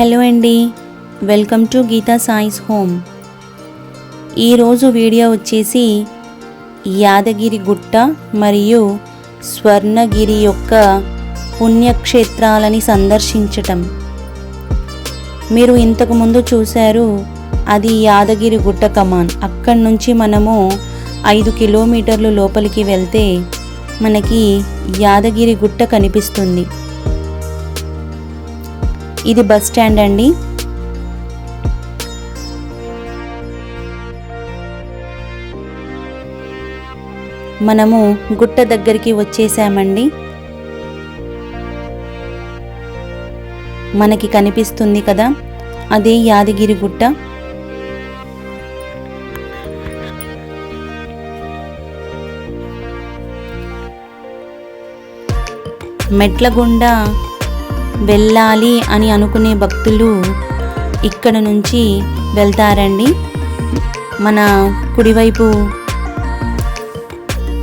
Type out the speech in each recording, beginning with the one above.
Hello అండి. Welcome to Geetha Sai's home. ఈరోజు video వచ్చేసి యాదగిరి గుట్ట మరియు స్వర్ణగిరి యొక్క పుణ్యక్షేత్రాలని సందర్శించటం. మీరు ఇంతకుముందు చూశారు అది యాదగిరి గుట్ట కమాన్. అక్కడి నుంచి మనము ఐదు కిలోమీటర్లు లోపలికి వెళ్తే మనకి యాదగిరి గుట్ట కనిపిస్తుంది. ఇది బస్ స్టాండ్ అండి. మనము గుట్ట దగ్గరికి వచ్చేసామండి. మనకి కనిపిస్తుంది కదా అదే యాదగిరి గుట్ట. మెట్ల గుండా వెళ్ళాలి అని అనుకునే భక్తులు ఇక్కడ నుంచి వెళ్తారండి. మన కుడివైపు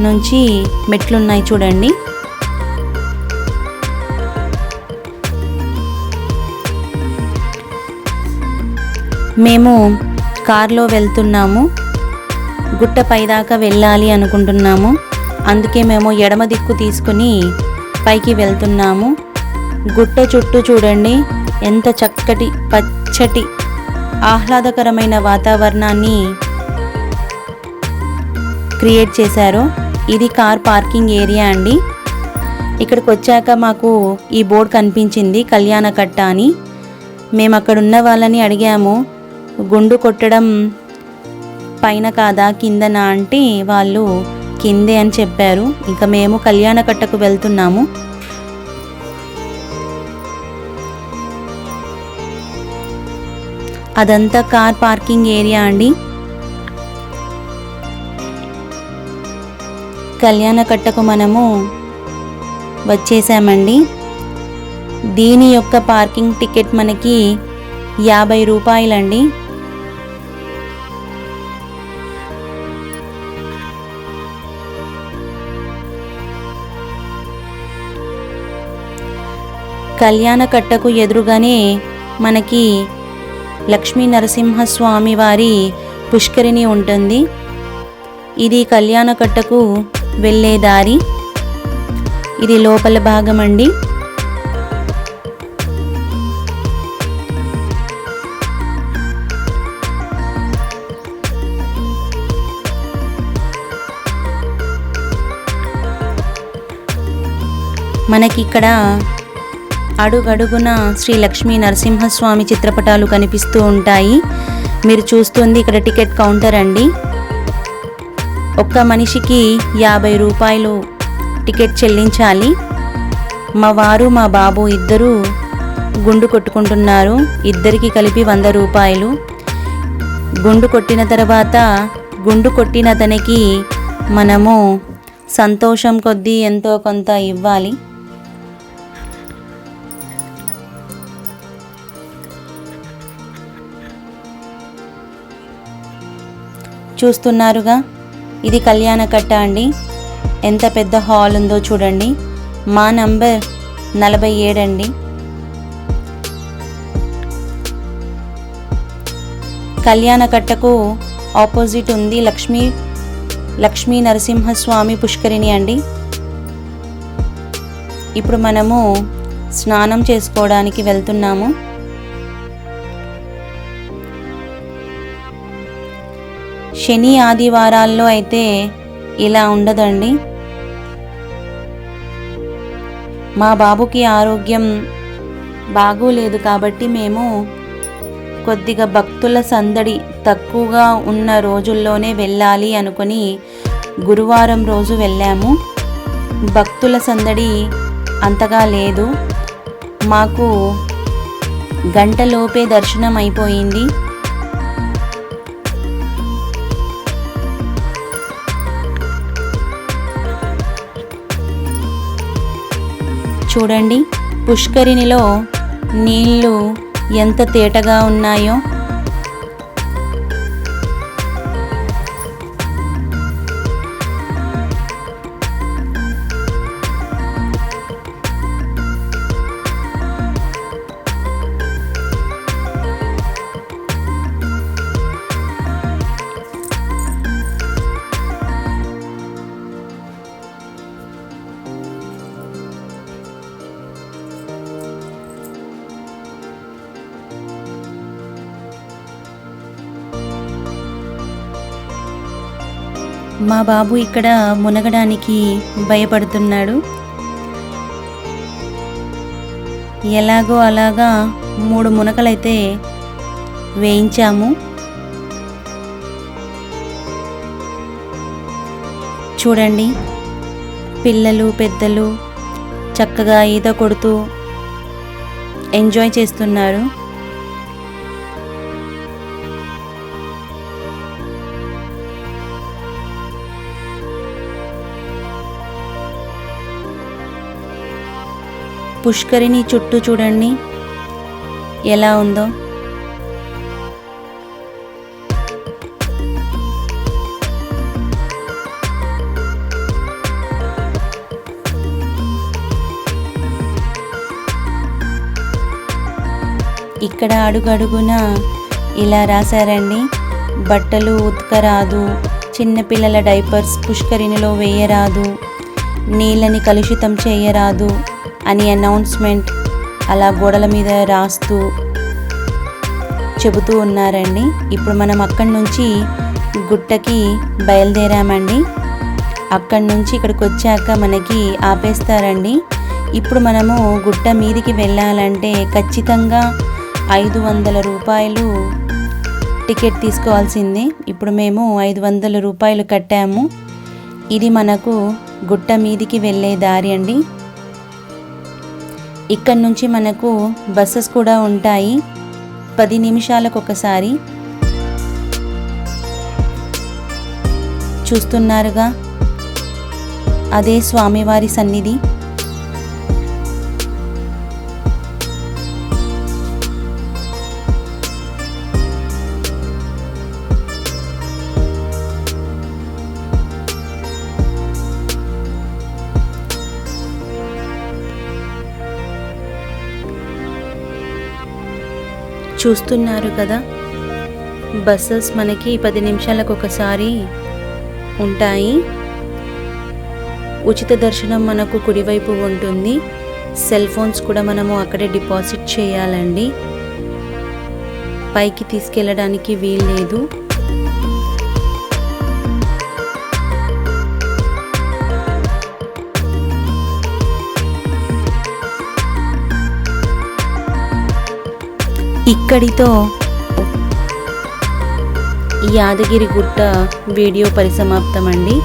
నుంచి మెట్లున్నాయి చూడండి. మేము కారులో వెళ్తున్నాము. గుట్ట పైదాకా వెళ్ళాలి అనుకుంటున్నాము. అందుకే మేము ఎడమ దిక్కు తీసుకుని పైకి వెళ్తున్నాము. గుట్ట చుట్టూ చూడండి. ఎంత చక్కటి పచ్చటి ఆహ్లాదకరమైన వాతావరణాన్ని క్రియేట్ చేశారు. ఇది కార్ పార్కింగ్ ఏరియా అండి. ఇక్కడికి వచ్చాక మాకు ఈ బోర్డు కనిపించింది కళ్యాణకట్ట అని. మేము అక్కడ ఉన్న వాళ్ళని అడిగాము గుండు కొట్టడం పైన కాదా కిందనా? అంటే వాళ్ళు కిందే అని చెప్పారు. ఇంకా మేము కళ్యాణకట్టకు వెళ్తున్నాము. అదంతా కార్ పార్కింగ్ ఏరియా అండి. కళ్యాణకట్టకు మనము వచ్చేసామండి. దీని యొక్క పార్కింగ్ టికెట్ మనకి యాభై రూపాయలండి. కళ్యాణకట్టకు ఎదురుగానే మనకి లక్ష్మీ నరసింహస్వామి వారి పుష్కరిణి ఉంటుంది. ఇది కళ్యాణకట్టకు వెళ్ళే దారి. ఇది లోపల భాగం అండి మనకిక్కడ అడుగడుగున శ్రీ లక్ష్మీ నరసింహస్వామి చిత్రపటాలు కనిపిస్తూ ఉంటాయి. మీరు చూస్తుంది ఇక్కడ టికెట్ కౌంటర్ అండి. ఒక్క మనిషికి యాభై రూపాయలు టికెట్ చెల్లించాలి. మా వారు మా బాబు ఇద్దరు గుండు కొట్టుకుంటున్నారు. ఇద్దరికి కలిపి వంద రూపాయలు. గుండు కొట్టిన తర్వాత గుండు కొట్టిన అతనికి మనము సంతోషం కొద్దీ ఎంతో కొంత ఇవ్వాలి. చూస్తున్నారుగా? ఇది కళ్యాణకట్ట అండి. ఎంత పెద్ద హాల్ ఉందో చూడండి. మా నంబర్ నలభై ఏడండి కళ్యాణకట్టకు ఆపోజిట్ ఉంది లక్ష్మీ లక్ష్మీ నరసింహస్వామి పుష్కరిణి అండి. ఇప్పుడు మనము స్నానం చేసుకోవడానికి వెళ్తున్నాము. శని ఆదివారాల్లో అయితే ఇలా ఉండదండి. మా బాబుకి ఆరోగ్యం బాగోలేదు కాబట్టి మేము కొద్దిగా భక్తుల సందడి తక్కువగా ఉన్న రోజుల్లోనే వెళ్ళాలి అనుకుని గురువారం రోజు వెళ్ళాము. భక్తుల సందడి అంతగా లేదు. మాకు గంటలోపే దర్శనం అయిపోయింది చూడండి. పుష్కరిణిలో నీళ్ళు ఎంత తేటగా ఉన్నాయో. మా బాబు ఇక్కడ మునగడానికి భయపడుతున్నాడు. ఎలాగో అలాగా మూడు మునకలైతే వేయించాము. చూడండి పిల్లలు పెద్దలు చక్కగా ఈత కొడుతూ ఎంజాయ్ చేస్తున్నారు. పుష్కరిణి చుట్టూ చూడండి. ఎలా ఉందో. ఇక్కడ అడుగడుగున ఇలా రాశారండి. బట్టలు ఉతకరాదు. చిన్నపిల్లల డైపర్స్ పుష్కరిణిలో వేయరాదు. నీళ్ళని కలుషితం చేయరాదు. అని అనౌన్స్మెంట్ అలా గోడల మీద రాస్తూ చెబుతూ ఉన్నారండి. ఇప్పుడు మనం అక్కడి నుంచి గుట్టకి బయలుదేరామండి. అక్కడి నుంచి ఇక్కడికి వచ్చాక మనకి ఆపేస్తారండి. ఇప్పుడు మనము గుట్ట మీదికి వెళ్ళాలంటే ఖచ్చితంగా ఐదు వందల రూపాయలు టికెట్ తీసుకోవాల్సిందే. ఇప్పుడు మేము ఐదు వందల రూపాయలు కట్టాము. ఇది మనకు గుట్ట మీదికి వెళ్ళే దారి అండి. ఇక్కడ నుంచి మనకు బస్సెస్ కూడా ఉంటాయి. పది నిమిషాలకు ఒకసారి. చూస్తున్నారుగా? అదే స్వామివారి సన్నిధి. చూస్తున్నారు కదా. బస్సెస్ మనకి పది నిమిషాలకు ఒకసారి ఉంటాయి. ఉచిత దర్శనం మనకు కుడివైపు ఉంటుంది. సెల్ ఫోన్స్ కూడా మనము అక్కడే డిపాజిట్ చేయాలండి. పైకి తీసుకెళ్ళడానికి వీల్లేదు ఇక్కడితో యాదగిరి గుట్ట వీడియో పరిసమాప్తం అండి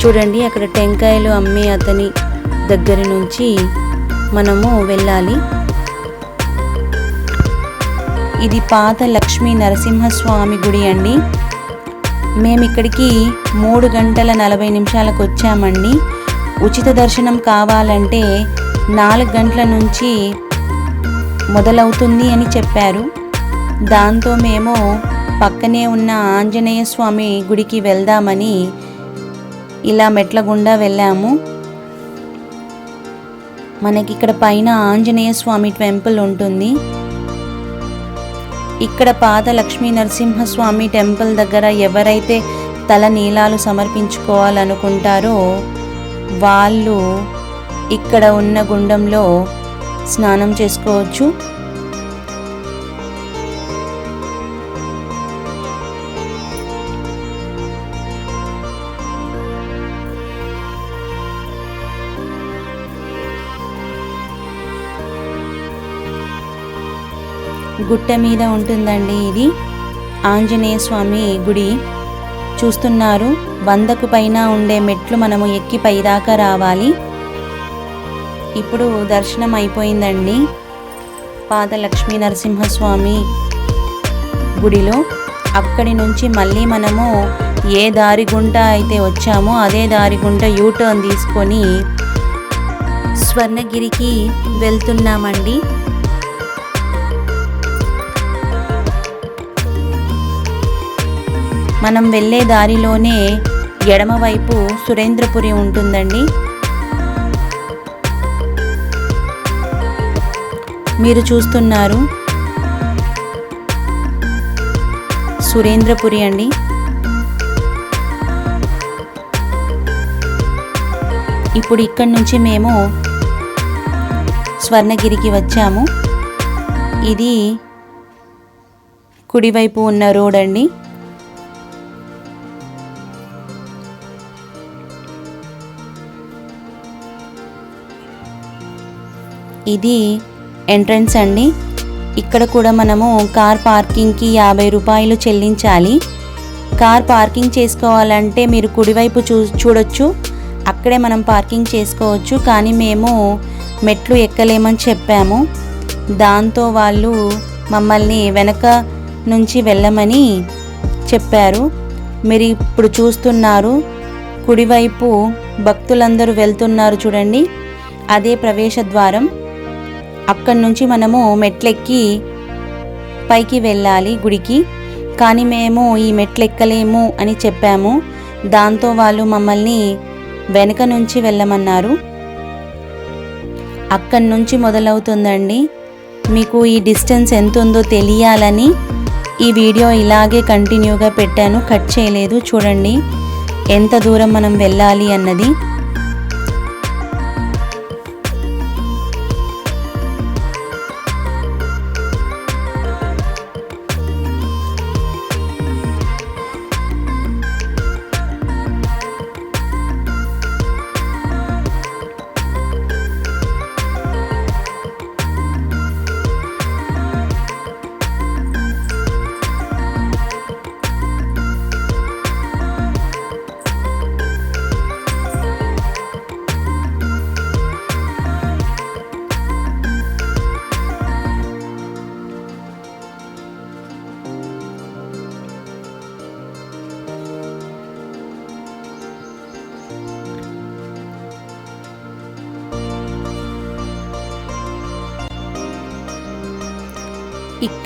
చూడండి అక్కడ టెంకాయలు అమ్మే అతని దగ్గర నుంచి మనము వెళ్ళాలి. ఇది పాత లక్ష్మీ నరసింహస్వామి గుడి అండి. మేము ఇక్కడికి మూడు గంటల నలభై నిమిషాలకు వచ్చామండి. ఉచిత దర్శనం కావాలంటే నాలుగు గంటల నుంచి మొదలవుతుంది అని చెప్పారు. దాంతో మేము పక్కనే ఉన్న ఆంజనేయ స్వామి గుడికి వెళ్దామని ఇలా మెట్ల గుండా వెళ్ళాము. మనకి ఇక్కడ పైన ఆంజనేయ స్వామి టెంపుల్ ఉంటుంది. ఇక్కడ పాత లక్ష్మీ నరసింహస్వామి టెంపుల్ దగ్గర ఎవరైతే తల నీలాలు సమర్పించుకోవాలనుకుంటారో వాళ్ళు ఇక్కడ ఉన్న గుండంలో స్నానం చేసుకోవచ్చు. గుట్ట మీద ఉంటుందండి ఇది. ఆంజనేయ స్వామి గుడి. చూస్తున్నారు వందకు పైన ఉండే మెట్లు మనము ఎక్కి పైదాకా రావాలి. ఇప్పుడు దర్శనం అయిపోయిందండి. పాత లక్ష్మీ నరసింహస్వామి గుడిలో. అక్కడి నుంచి మళ్ళీ మనము ఏ దారి గుంట అయితే వచ్చామో అదే దారి గుంట యూటర్న్ తీసుకొని స్వర్ణగిరికి వెళ్తున్నామండి. మనం వెళ్ళే దారిలోనే ఎడమవైపు సురేంద్రపురి ఉంటుందండి. మీరు చూస్తున్నారు. సురేంద్రపురి అండి. ఇప్పుడు ఇక్కడి నుంచి మేము స్వర్ణగిరికి వచ్చాము. ఇది కుడివైపు ఉన్న రోడ్ అండి. ఇది ఎంట్రన్స్ అండి. ఇక్కడ కూడా మనము కార్ పార్కింగ్కి యాభై రూపాయలు చెల్లించాలి. కార్ పార్కింగ్ చేసుకోవాలంటే మీరు కుడివైపు చూ చూడొచ్చు. అక్కడే మనం పార్కింగ్ చేసుకోవచ్చు. కానీ మేము మెట్లు ఎక్కలేమని చెప్పాము. దాంతో వాళ్ళు మమ్మల్ని వెనక నుంచి వెళ్ళమని చెప్పారు. మీరు ఇప్పుడు చూస్తున్నారు. కుడివైపు భక్తులందరూ వెళ్తున్నారు చూడండి. అదే ప్రవేశ ద్వారం. అక్కడి నుంచి మనము మెట్లెక్కి పైకి వెళ్ళాలి గుడికి. కానీ మేము ఈ మెట్లెక్కలేము అని చెప్పాము. దాంతో వాళ్ళు మమ్మల్ని వెనక నుంచి వెళ్ళమన్నారు. అక్కడి నుంచి మొదలవుతుందండి. మీకు ఈ డిస్టెన్స్ ఎంత ఉందో తెలియాలని ఈ వీడియో ఇలాగే కంటిన్యూగా పెట్టాను. కట్ చేయలేదు. చూడండి ఎంత దూరం మనం వెళ్ళాలి అన్నది.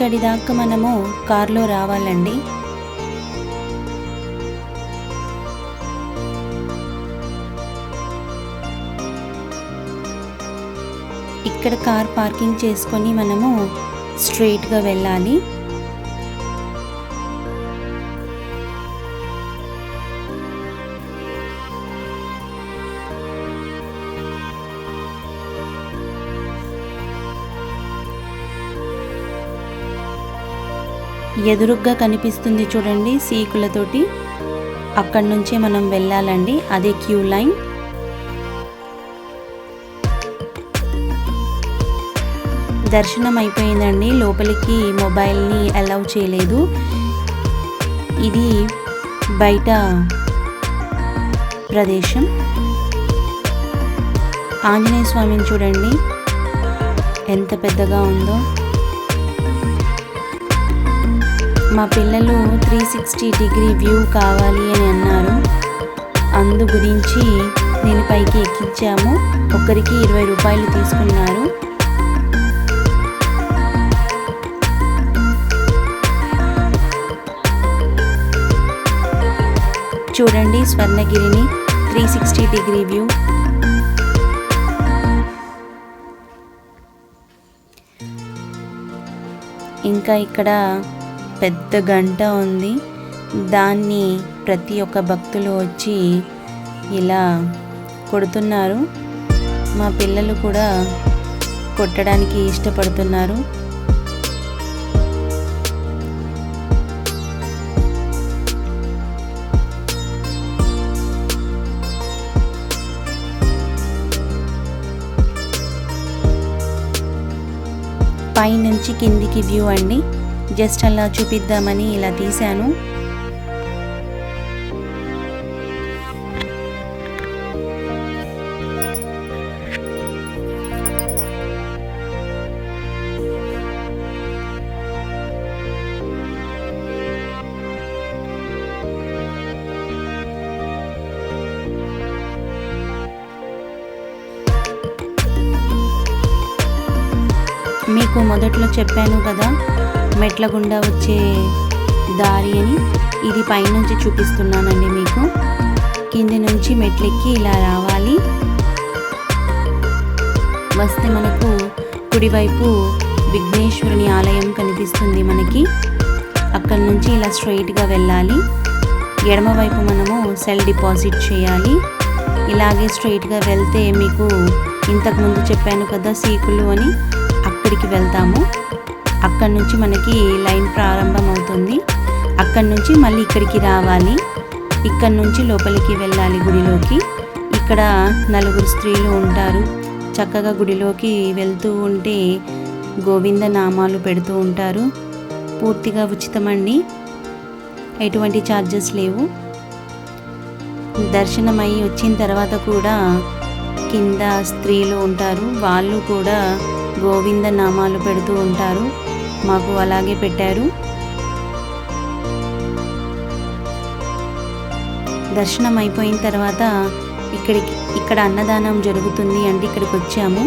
ఇక్కడి దాకా మనము కార్లో రావాలండి. ఇక్కడ కార్ పార్కింగ్ చేసుకొని మనము స్ట్రైట్గా వెళ్ళాలి. ఎదురుగ్గా కనిపిస్తుంది చూడండి సీకులతోటి. అక్కడి నుంచే మనం వెళ్ళాలండి. అదే క్యూ లైన్. దర్శనం అయిపోయిందండి. లోపలికి మొబైల్ని అలౌ చేయలేదు. ఇది బయట ప్రదేశం. ఆంజనేయ స్వామిని చూడండి. ఎంత పెద్దగా ఉందో. మా పిల్లలు త్రీ సిక్స్టీ డిగ్రీ వ్యూ కావాలి అని అన్నారు. అందు గురించి నేను పైకి ఎక్కించాము ఒకరికి ఇరవై రూపాయలు తీసుకున్నారు. చూడండి స్వర్ణగిరిని త్రీ సిక్స్టీ డిగ్రీ వ్యూ ఇంకా ఇక్కడ పెద్ద గంట ఉంది. దాన్ని ప్రతి ఒక్క భక్తులు వచ్చి ఇలా కొడుతున్నారు. మా పిల్లలు కూడా కొట్టడానికి ఇష్టపడుతున్నారు. పైనుంచి కిందికి వ్యూ అండి. జస్ట్ అలా చూపిద్దామని ఇలా తీశాను. మీకు మొదట్లో చెప్పాను కదా మెట్ల గుండా వచ్చే దారి అని ఇది పైనుంచి చూపిస్తున్నానండి మీకు. కింది నుంచి మెట్లెక్కి ఇలా రావాలి. వస్తే మనకు కుడివైపు విఘ్నేశ్వరుని ఆలయం కనిపిస్తుంది మనకి. అక్కడి నుంచి ఇలా స్ట్రైట్గా వెళ్ళాలి. ఎడమవైపు మనము సెల్ డిపాజిట్ చేయాలి. ఇలాగే స్ట్రైట్గా వెళ్తే మీకు ఇంతకుముందు చెప్పాను కదా సీకులు అని అక్కడికి వెళ్తాము. అక్కడి నుంచి మనకి లైన్ ప్రారంభం అవుతుంది అక్కడి నుంచి మళ్ళీ ఇక్కడికి రావాలి. ఇక్కడ నుంచి లోపలికి వెళ్ళాలి గుడిలోకి. ఇక్కడ నలుగురు స్త్రీలు ఉంటారు. చక్కగా గుడిలోకి వెళ్తూ ఉంటే గోవింద నామాలు పెడుతూ ఉంటారు. పూర్తిగా ఉచితమండి. ఎటువంటి ఛార్జెస్ లేవు. దర్శనమై వచ్చిన తర్వాత కూడా కింద స్త్రీలు ఉంటారు. వాళ్ళు కూడా గోవింద నామాలు పెడుతూ ఉంటారు. మాకు అలాగే పెట్టారు. దర్శనం అయిపోయిన తర్వాత ఇక్కడికి ఇక్కడ అన్నదానం జరుగుతుంది అంటే ఇక్కడికి వచ్చాము.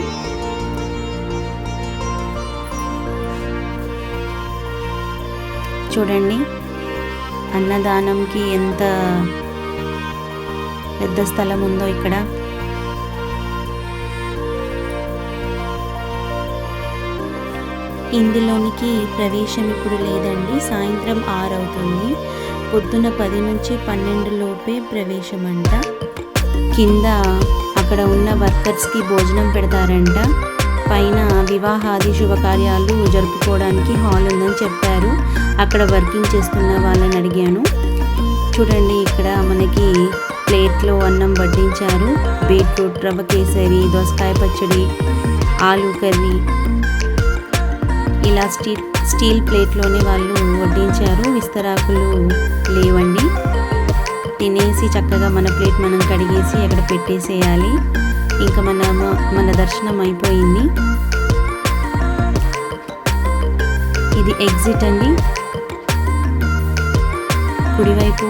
చూడండి అన్నదానంకి ఎంత పెద్ద స్థలం ఉందో ఇక్కడ. ఇందులోనికి ప్రవేశం ఇప్పుడు లేదండి. సాయంత్రం ఆరు అవుతుంది పొద్దున పది నుంచి పన్నెండు లోపే ప్రవేశం అంట కింద అక్కడ ఉన్న వర్కర్స్కి భోజనం పెడతారంట. పైన వివాహాది శుభకార్యాలు జరుపుకోవడానికి హాల్ ఉందని చెప్పారు. అక్కడ వర్కింగ్ చేస్తున్న వాళ్ళని అడిగాను. చూడండి ఇక్కడ మనకి ప్లేట్లో అన్నం వడ్డించారు. బీట్రూట్ రవ్వ కేసరి దోసకాయ పచ్చడి ఆలు కర్రీ ఇలా స్టీల్ స్టీల్ ప్లేట్లోనే వాళ్ళు వడ్డించారు. విస్తరాకులు లేవండి. తినేసి చక్కగా మన ప్లేట్ మనం కడిగేసి అక్కడ పెట్టేసేయాలి. ఇంకా మన మన దర్శనం అయిపోయింది. ఇది ఎగ్జిట్ అండి. కుడివైపు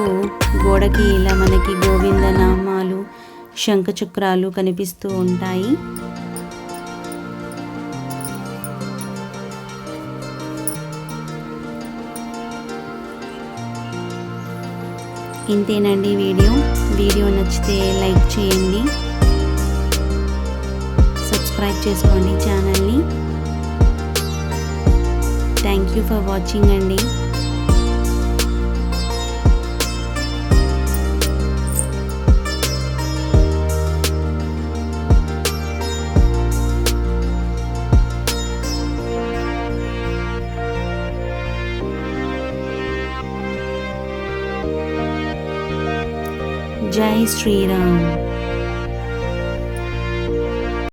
గోడకి ఇలా మనకి గోవింద నామాలు శంఖచక్రాలు కనిపిస్తూ ఉంటాయి. ఇంతేనండి వీడియో. వీడియో నచ్చితే లైక్ చేయండి. సబ్స్క్రైబ్ చేసుకోండి ఛానల్ని. థ్యాంక్ యూ ఫర్ వాచింగ్ అండి. Jai Sri Ram.